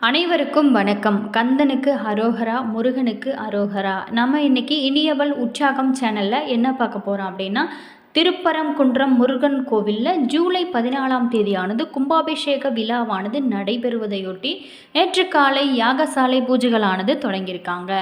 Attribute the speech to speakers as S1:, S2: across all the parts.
S1: அனைவருக்கும் வணக்கம். கந்தனுக்கு அரோகரா முருகனுக்கு அரோகரா. நம்ம இன்னைக்கு இனியவள் உற்சாகம் சேனலில் என்ன பார்க்க போகிறோம் அப்படின்னா திருப்பரங்குன்றம் முருகன் கோவிலில் ஜூலை பதினாலாம் தேதியானது கும்பாபிஷேக விழாவானது நடைபெறுவதையொட்டி நேற்று காலை யாகசாலை பூஜைகளானது தொடங்கியிருக்காங்க.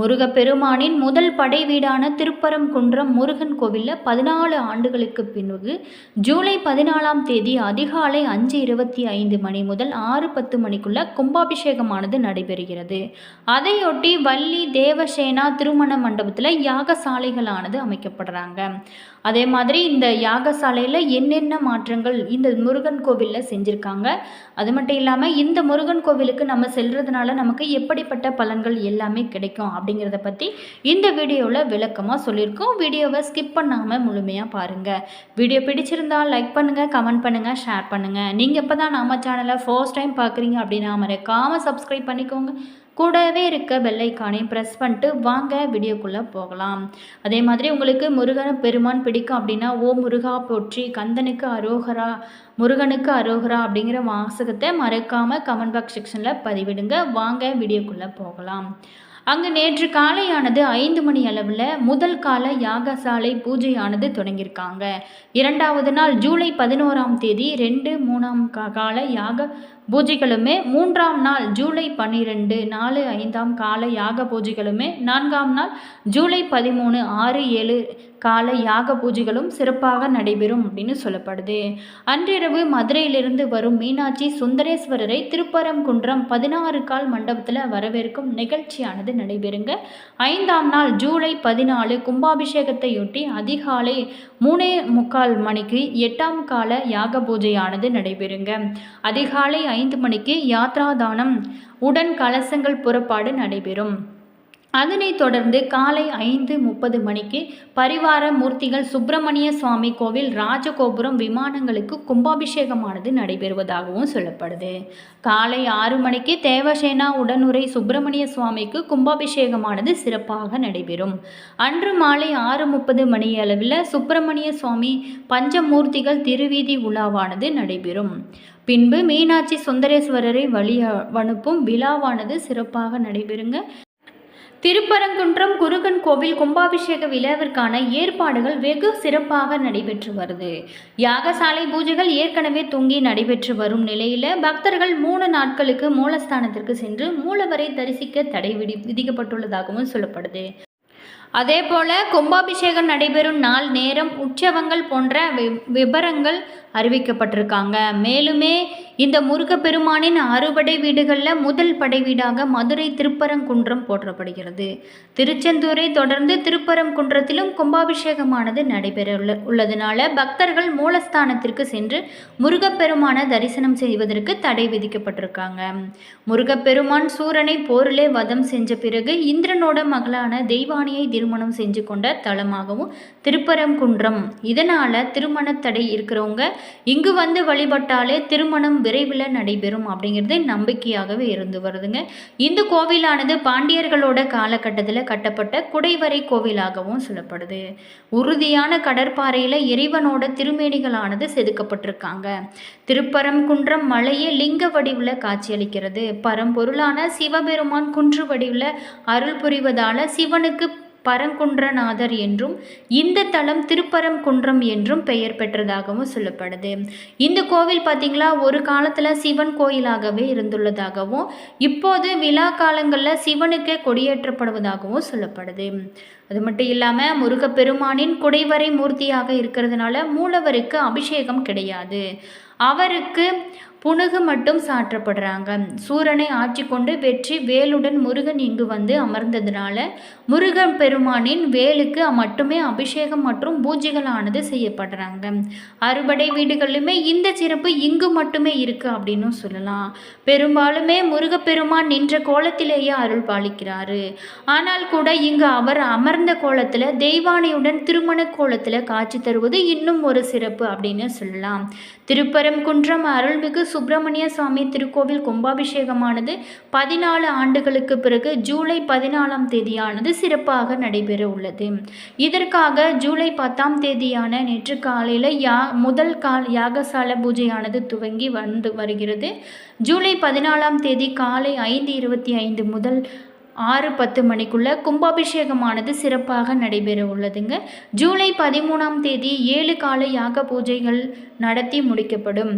S1: முருகப்பெருமானின் முதல் படை வீடான திருப்பரங்குன்றம் முருகன் கோவிலில் பதினாலு ஆண்டுகளுக்கு பின்பு ஜூலை பதினாலாம் தேதி அதிகாலை அஞ்சு இருபத்தி ஐந்து மணி முதல் ஆறு பத்து மணிக்குள்ள கும்பாபிஷேகமானது நடைபெறுகிறது. அதையொட்டி வள்ளி தேவசேனா திருமண மண்டபத்தில் யாகசாலைகளானது அமைக்கப்படுறாங்க. அதே மாதிரி இந்த யாகசாலையில் என்னென்ன மாற்றங்கள் இந்த முருகன் கோவிலில் செஞ்சுருக்காங்க? அது மட்டும் இல்லாமல் இந்த முருகன் கோவிலுக்கு நம்ம செல்கிறதுனால நமக்கு எப்படிப்பட்ட பலன்கள் எல்லாமே கிடைக்கும் அப்படிங்கிறத பற்றி இந்த வீடியோவில் விளக்கமாக சொல்லியிருக்கோம். வீடியோவை ஸ்கிப் பண்ணாமல் முழுமையாக பாருங்கள் வீடியோ பிடிச்சிருந்தால் லைக் பண்ணுங்கள் கமெண்ட் பண்ணுங்கள் ஷேர் பண்ணுங்கள் நீங்கள் இப்போ தான் நம்ம சேனலை ஃபர்ஸ்ட் டைம் பார்க்குறீங்க அப்படின்னா மறக்காமல் சப்ஸ்கிரைப் பண்ணிக்கோங்க. கூடவே இருக்க பெல்லைக்கானே ப்ரெஸ் பண்ணிட்டு வாங்க வீடியோக்குள்ளே போகலாம். அதே மாதிரி உங்களுக்கு முருகன் பெருமான் பிடிக்கும் அப்படின்னா ஓ முருகா போற்றி கந்தனுக்கு அரோகரா முருகனுக்கு அரோகரா அப்படிங்கிற வாசகத்தை மறக்காமல் கமெண்ட் பாக்ஸ் செக்ஷனில் பதிவிடுங்க. வாங்க வீடியோக்குள்ளே போகலாம். அங்கு நேற்று காலையானது ஐந்து மணி அளவில் முதல் கால யாகசாலை பூஜையானது தொடங்கியிருக்காங்க. இரண்டாவது நாள் ஜூலை பதினோராம் தேதி ரெண்டு மூணாம் கால யாக பூஜைகளுமே மூன்றாம் நாள் ஜூலை பன்னிரெண்டு நாலு ஐந்தாம் கால யாக பூஜைகளுமே நான்காம் நாள் ஜூலை பதிமூணு ஆறு ஏழு கால யாக பூஜைகளும் சிறப்பாக நடைபெறும் அப்படின்னு சொல்லப்படுது. அன்றிரவு மதுரையிலிருந்து வரும் மீனாட்சி சுந்தரேஸ்வரரை திருப்பரங்குன்றம் பதினாறு கால் மண்டபத்தில் வரவேற்கும் நிகழ்ச்சியானது நடைபெறுங்க. ஐந்தாம் நாள் ஜூலை பதினாலு கும்பாபிஷேகத்தையொட்டி அதிகாலை மூணே முக்கால் மணிக்கு எட்டாம் கால யாக பூஜையானது நடைபெறுங்க. அதிகாலை ஐந்து மணிக்கு யாத்ராதானம். உடன் கலசங்கள் புறப்பாடு நடைபெறும். அதனைத் தொடர்ந்து காலை ஐந்து முப்பது மணிக்கு பரிவார மூர்த்திகள் சுப்பிரமணிய சுவாமி கோவில் ராஜகோபுரம் விமானங்களுக்கு கும்பாபிஷேகமானது நடைபெறுவதாகவும் சொல்லப்படுது. காலை ஆறு மணிக்கு தேவசேனா உடனுரை சுப்பிரமணிய சுவாமிக்கு கும்பாபிஷேகமானது சிறப்பாக நடைபெறும். அன்று மாலை ஆறு முப்பது மணி அளவில் சுப்பிரமணிய சுவாமி பஞ்சமூர்த்திகள் திருவீதி உலாவானது நடைபெறும். பின்பு மீனாட்சி சுந்தரேஸ்வரரை வழி அனுப்பும் விழாவானது சிறப்பாக நடைபெறுங்க. திருப்பரங்குன்றம் குருகன் கோவில் கும்பாபிஷேக விழாவிற்கான ஏற்பாடுகள் வெகு சிறப்பாக நடைபெற்று வருது. யாகசாலை பூஜைகள் ஏற்கனவே தொங்கி நடைபெற்று வரும் நிலையில் பக்தர்கள் மூணு நாட்களுக்கு மூலஸ்தானத்திற்கு சென்று மூலவரை தரிசிக்க தடை விதி விதிக்கப்பட்டுள்ளதாகவும் சொல்லப்படுது. அதே போல கும்பாபிஷேகம் நடைபெறும் நாள் நேரம் உற்சவங்கள் போன்ற விபரங்கள் அறிவிக்கப்பட்டிருக்காங்க. மேலுமே இந்த முருகப்பெருமானின் அறுபடை வீடுகளில் முதல் படை வீடாக மதுரை திருப்பரங்குன்றம் போற்றப்படுகிறது. திருச்செந்தூரை தொடர்ந்து திருப்பரங்குன்றத்திலும் கும்பாபிஷேகமானது நடைபெற உள்ள உள்ளதுனால பக்தர்கள் மூலஸ்தானத்திற்கு சென்று முருகப்பெருமான தரிசனம் செய்வதற்கு தடை விதிக்கப்பட்டிருக்காங்க. முருகப்பெருமான் சூரனை போரிலே வதம் செஞ்ச பிறகு இந்திரனோட மகளான தெய்வானியை திருமணம் செஞ்சு கொண்ட தலமாகவும் திருப்பரங்குன்றம். இதனால் திருமண தடை இருக்கிறவங்க இங்கு வந்து வழிபட்டாலே திருமணம் விரைவில் நடைபெறும் அப்படிங்கிறது நம்பிக்கையாகவே இருந்து வருதுங்க. இந்த கோவிலானது பாண்டியர்களோட காலகட்டத்தில் கட்டப்பட்ட குடைவரை கோவிலாகவும் சொல்லப்படுது. உறுதியான கடற்பாறையில் இறைவனோட திருமேனிகளானது செதுக்கப்பட்டிருக்காங்க. திருப்பரங்குன்றம் மலையே லிங்க வடிவில் காட்சியளிக்கிறது. பரம்பொருளான சிவபெருமான் குன்று வடிவில் அருள் புரிவதால் சிவனுக்கு பரங்குன்றநாதர் என்றும் இந்த தலம் திருப்பரங்குன்றம் என்றும் பெயர் பெற்றதாகவும் சொல்லப்படுது. இந்த கோவில் பார்த்திங்களா ஒரு காலத்தில் சிவன் கோயிலாகவே இருந்துள்ளதாகவும் இப்போது விழா காலங்களில் சிவனுக்கே கொடியேற்றப்படுவதாகவும் சொல்லப்படுது. அது மட்டும் இல்லாமல் முருகப்பெருமானின் குடைவரை மூர்த்தியாக இருக்கிறதுனால மூலவருக்கு அபிஷேகம் கிடையாது. அவருக்கு புனுகு மட்டும் சாற்றப்படுறாங்க. சூரனை ஆட்சி கொண்டு வெற்றி வேலுடன் முருகன் இங்கு வந்து அமர்ந்ததுனால முருகன் பெருமானின் வேலுக்கு மட்டுமே அபிஷேகம் மற்றும் பூஜைகளானது செய்யப்படுறாங்க. அறுபடை வீடுகளிலுமே இந்த சிறப்பு இங்கு மட்டுமே இருக்கு அப்படின்னு சொல்லலாம். பெரும்பாலுமே முருகப்பெருமான் நின்ற கோலத்திலேயே அருள் பாலிக்கிறாரு. ஆனால் கூட இங்கு அவர் அமர்ந்த கோலத்தில் தெய்வானையுடன் திருமண கோலத்தில் காட்சி தருவது இன்னும் ஒரு சிறப்பு அப்படின்னு சொல்லலாம். திருப்பரங்குன்றம் அருள்மிகு சுப்பிரமணிய சுவாமி திருக்கோவில் கும்பாபிஷேகமானது பதினாலு ஆண்டுகளுக்கு பிறகு ஜூலை பதினாலாம் தேதியானது சிறப்பாக நடைபெற உள்ளது. இதற்காக ஜூலை பத்தாம் தேதியான நேற்று காலையில் யா முதல் கால் யாகசால பூஜையானது துவங்கி வந்து வருகிறது. ஜூலை பதினாலாம் தேதி காலை ஐந்து இருபத்தி ஐந்து முதல் ஆறு பத்து மணிக்குள்ள கும்பாபிஷேகமானது சிறப்பாக நடைபெற உள்ளதுங்க. ஜூலை பதிமூணாம் தேதி ஏழு கால யாக பூஜைகள் நடத்தி முடிக்கப்படும்.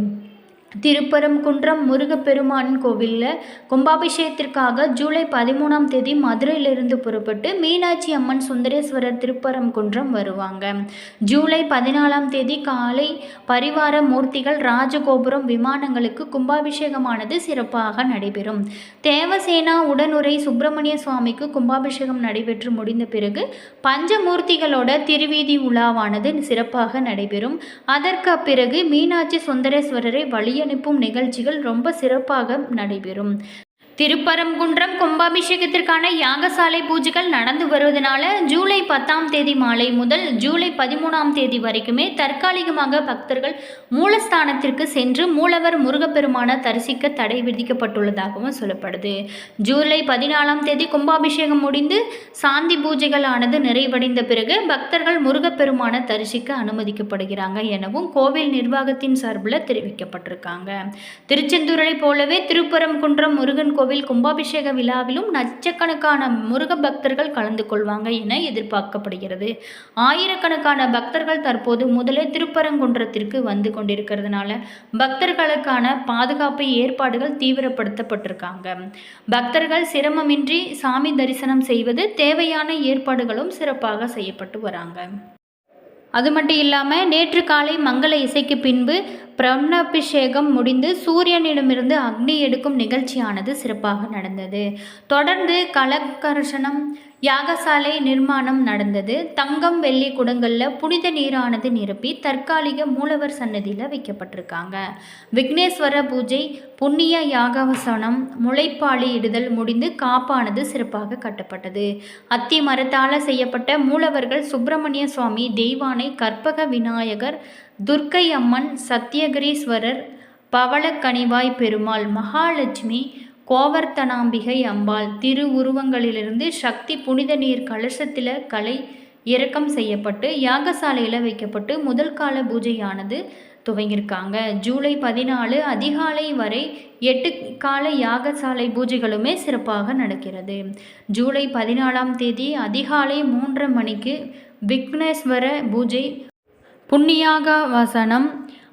S1: திருப்பரங்குன்றம் முருகப்பெருமான் கோவிலில் கும்பாபிஷேகத்திற்காக ஜூலை பதிமூணாம் தேதி மதுரையிலிருந்து புறப்பட்டு மீனாட்சி அம்மன் சுந்தரேஸ்வரர் திருப்பரங்குன்றம் வருவாங்க. ஜூலை பதினாலாம் தேதி காலை பரிவார மூர்த்திகள் ராஜகோபுரம் விமானங்களுக்கு கும்பாபிஷேகமானது சிறப்பாக நடைபெறும். தேவசேனா உடனுரை சுப்பிரமணிய சுவாமிக்கு கும்பாபிஷேகம் நடைபெற்று முடிந்த பிறகு பஞ்சமூர்த்திகளோட திருவீதி உலாவானது சிறப்பாக நடைபெறும். அதற்கு பிறகு மீனாட்சி சுந்தரேஸ்வரரை வழியும் அனுப்பும் நிகழ்ச்சிகள் ரொம்ப சிறப்பாக நடைபெறும். திருப்பரங்குன்றம் கும்பாபிஷேகத்திற்கான யாகசாலை பூஜைகள் நடந்து வருவதனால ஜூலை பத்தாம் தேதி மாலை முதல் ஜூலை பதிமூணாம் தேதி வரைக்குமே தற்காலிகமாக பக்தர்கள் மூலஸ்தானத்திற்கு சென்று மூலவர் முருகப்பெருமான தரிசிக்க தடை விதிக்கப்பட்டுள்ளதாகவும் சொல்லப்படுது. ஜூலை பதினாலாம் தேதி கும்பாபிஷேகம் முடிந்து சாந்தி பூஜைகளானது நிறைவடைந்த பிறகு பக்தர்கள் முருகப்பெருமான தரிசிக்க அனுமதிக்கப்படுகிறாங்க எனவும் கோவில் நிர்வாகத்தின் சார்பில் தெரிவிக்கப்பட்டிருக்காங்க. திருச்செந்தூரை போலவே திருப்பரங்குன்றம் முருகன் கோவில் கோவில் கும்பாபிஷேக விழாவிலும் லட்சக்கணக்கான முருக பக்தர்கள் கலந்து கொள்வாங்க என எதிர்பார்க்கப்படுகிறது. ஆயிரக்கணக்கான பக்தர்கள் தற்போது முதலே திருப்பரங்குன்றத்திற்கு வந்து கொண்டிருக்கிறதுனால பக்தர்களுக்கான பாதுகாப்பு ஏற்பாடுகள் தீவிரப்படுத்தப்பட்டிருக்காங்க. பக்தர்கள் சிரமமின்றி சாமி தரிசனம் செய்வது தேவையான ஏற்பாடுகளும் சிறப்பாக செய்யப்பட்டு வராங்க. அது மட்டும் இல்லாமல் நேற்று காலை மங்கள இசைக்கு பின்பு பிரம்மபிஷேகம் முடிந்து சூரியனிடமிருந்து அக்னி எடுக்கும் நிகழ்ச்சியானது சிறப்பாக நடந்தது. தொடர்ந்து கலக்கர்ஷனம் யாகசாலை நிர்மாணம் நடந்தது. தங்கம் வெள்ளி குடங்களில் புனித நீரானது நிரப்பி தற்காலிக மூலவர் சன்னதியில் வைக்கப்பட்டிருக்காங்க. விக்னேஸ்வர பூஜை புண்ணிய யாகவசனம் முளைப்பாளி இடுதல் முடிந்து காப்பானது சிறப்பாக கட்டப்பட்டது. அத்தி மரத்தால் செய்யப்பட்ட மூலவர்கள் சுப்பிரமணிய சுவாமி தெய்வானை கற்பக விநாயகர் துர்க்கை அம்மன் சத்தியகிரீஸ்வரர் பவளக்கனிவாய் பெருமாள் மகாலட்சுமி கோவர்த்தனாம்பிகை அம்பாள் திருவுருவங்களிலிருந்து சக்தி புனித நீர் கலசத்தில் கலை இறக்கம் செய்யப்பட்டு யாகசாலையில் வைக்கப்பட்டு முதல் கால பூஜையானது துவங்கியிருக்காங்க. ஜூலை பதினாலு அதிகாலை வரை எட்டு கால யாகசாலை பூஜைகளுமே சிறப்பாக நடக்கிறது. ஜூலை பதினாலாம் தேதி அதிகாலை மூன்றரை மணிக்கு விக்னேஸ்வர பூஜை புண்ணியாக வசனம்.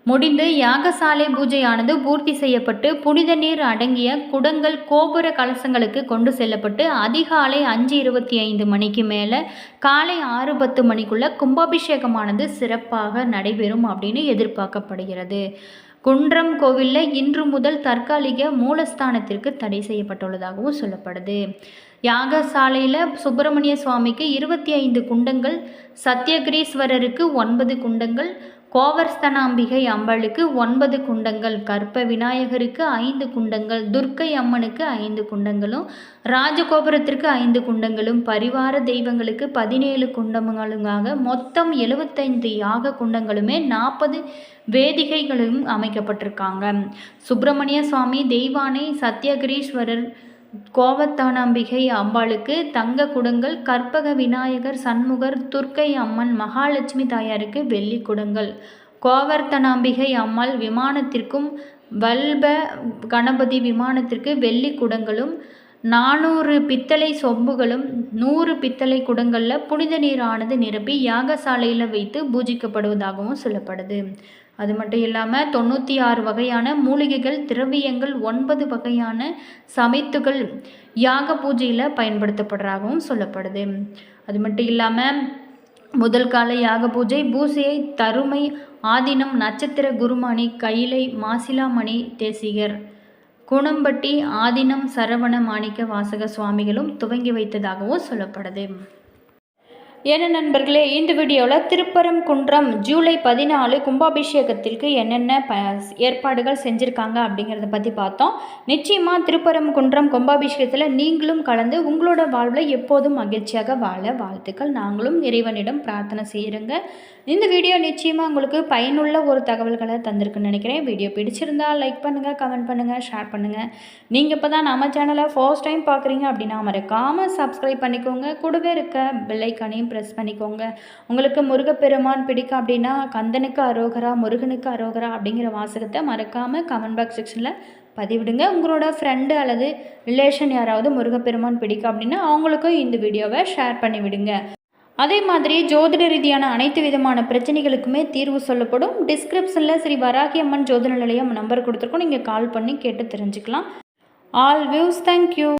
S1: முடிந்து யாகசாலை பூஜையானது பூர்த்தி செய்யப்பட்டு புனித நீர் அடங்கிய குடங்கள் கோபுர கலசங்களுக்கு கொண்டு செல்லப்பட்டு அதிகாலை அஞ்சு இருபத்தி ஐந்து மணிக்கு மேலே காலை ஆறு பத்து மணிக்குள்ள கும்பாபிஷேகமானது சிறப்பாக நடைபெறும் அப்படின்னு எதிர்பார்க்கப்படுகிறது. குன்றம் கோவிலில் இன்று முதல் தற்காலிக மூலஸ்தானத்திற்கு தடை செய்யப்பட்டுள்ளதாகவும் சொல்லப்படுது. யாகசாலையில் சுப்பிரமணிய சுவாமிக்கு இருபத்தி ஐந்து குண்டங்கள் சத்யகிரீஸ்வரருக்கு ஒன்பது குண்டங்கள் கோவர்ஸ்தனாம்பிகை அம்பளுக்கு ஒன்பது குண்டங்கள் கற்ப விநாயகருக்கு ஐந்து குண்டங்கள் துர்க்கை அம்மனுக்கு ஐந்து குண்டங்களும் ராஜகோபுரத்திற்கு ஐந்து குண்டங்களும் பரிவார தெய்வங்களுக்கு பதினேழு குண்டங்களுங்காக மொத்தம் எழுபத்தைந்து யாக குண்டங்களுமே நாற்பது வேதிகைகளும் அமைக்கப்பட்டிருக்காங்க. சுப்பிரமணிய சுவாமி தெய்வானை சத்யகிரீஸ்வரர் கோவத்தானாம்பிகை அம்பாளுக்கு தங்க குடங்கள் கற்பக விநாயகர் சண்முகர் துர்க்கை அம்மன் மகாலட்சுமி தாயாருக்கு வெள்ளி குடங்கள். கோவர்த்தனாம்பிகை அம்மாள் விமானத்திற்கும் வல்ப கணபதி விமானத்திற்கு வெள்ளி குடங்களும் நானூறு பித்தளை சொம்புகளும் நூறு பித்தளை குடங்களில் புனித நீரானது நிரப்பி யாகசாலையில் வைத்து பூஜிக்கப்படுவதாகவும் சொல்லப்படுது. அது மட்டும் இல்லாமல் தொண்ணூற்றி ஆறு வகையான மூலிகைகள் திரவியங்கள் ஒன்பது வகையான சமைத்துகள் யாக பூஜையில் பயன்படுத்தப்படுறாகவும் சொல்லப்படுது. அது மட்டும் இல்லாமல் முதல் கால யாக பூஜை பூசையை தருமை ஆதினம் நட்சத்திர குருமணி கைலை மாசிலாமணி தேசிகர் குணம்பட்டி ஆதினம் சரவண மாணிக்க வாசக சுவாமிகளும் துவங்கி வைத்ததாகவும் சொல்லப்படுது. என்ன நண்பர்களே இந்த வீடியோவில் திருப்பரங்குன்றம் ஜூலை பதினாலு கும்பாபிஷேகத்திற்கு என்னென்ன ப ஏற்பாடுகள் செஞ்சுருக்காங்க அப்படிங்கிறத பற்றி பார்த்தோம். நிச்சயமாக திருப்பரங்குன்றம் கும்பாபிஷேகத்தில் நீங்களும் கலந்து உங்களோட வாழ்வில் எப்போதும் மகிழ்ச்சியாக வாழ வாழ்த்துக்கள். நாங்களும் இறைவனிடம் பிரார்த்தனை செய்கிறோங்க இந்த வீடியோ நிச்சயமாக உங்களுக்கு பயனுள்ள ஒரு தகவல்களை தந்திருக்குன்னு நினைக்கிறேன். வீடியோ பிடிச்சிருந்தா லைக் பண்ணுங்கள் கமெண்ட் பண்ணுங்கள் ஷேர் பண்ணுங்கள் நீங்கள் இப்போ தான் நம்ம சேனலை ஃபர்ஸ்ட் டைம் பார்க்குறீங்க அப்படின்னா மறக்காமல் சப்ஸ்கிரைப் பண்ணிக்கோங்க. கூடவே இருக்க பெல்லைக்கானையும் ப்ரெஸ் பண்ணிக்கோங்க. உங்களுக்கு முருகப்பெருமான் பிடிக்கும் அப்படின்னா கந்தனுக்கு அரோகரா முருகனுக்கு அரோகரா அப்படிங்கிற வாசகத்தை மறக்காமல் கமெண்ட் பாக்ஸ் செக்ஷனில் பதிவிடுங்க. உங்களோட ஃப்ரெண்டு அல்லது ரிலேஷன் யாராவது முருகப்பெருமான் பிடிக்கும் அப்படின்னா அவங்களுக்கும் இந்த வீடியோவை ஷேர் பண்ணி விடுங்க அதே மாதிரி ஜோதிட ரீதியான அனைத்து விதமான பிரச்சனைகளுக்குமே தீர்வு சொல்லப்படும். டிஸ்கிரிப்ஷனில் ஸ்ரீ வராகி அம்மன் ஜோதிட நிலையம் நம்பர் கொடுத்துருக்கோம். நீங்கள் கால் பண்ணி கேட்டு தெரிஞ்சுக்கலாம். All views thank you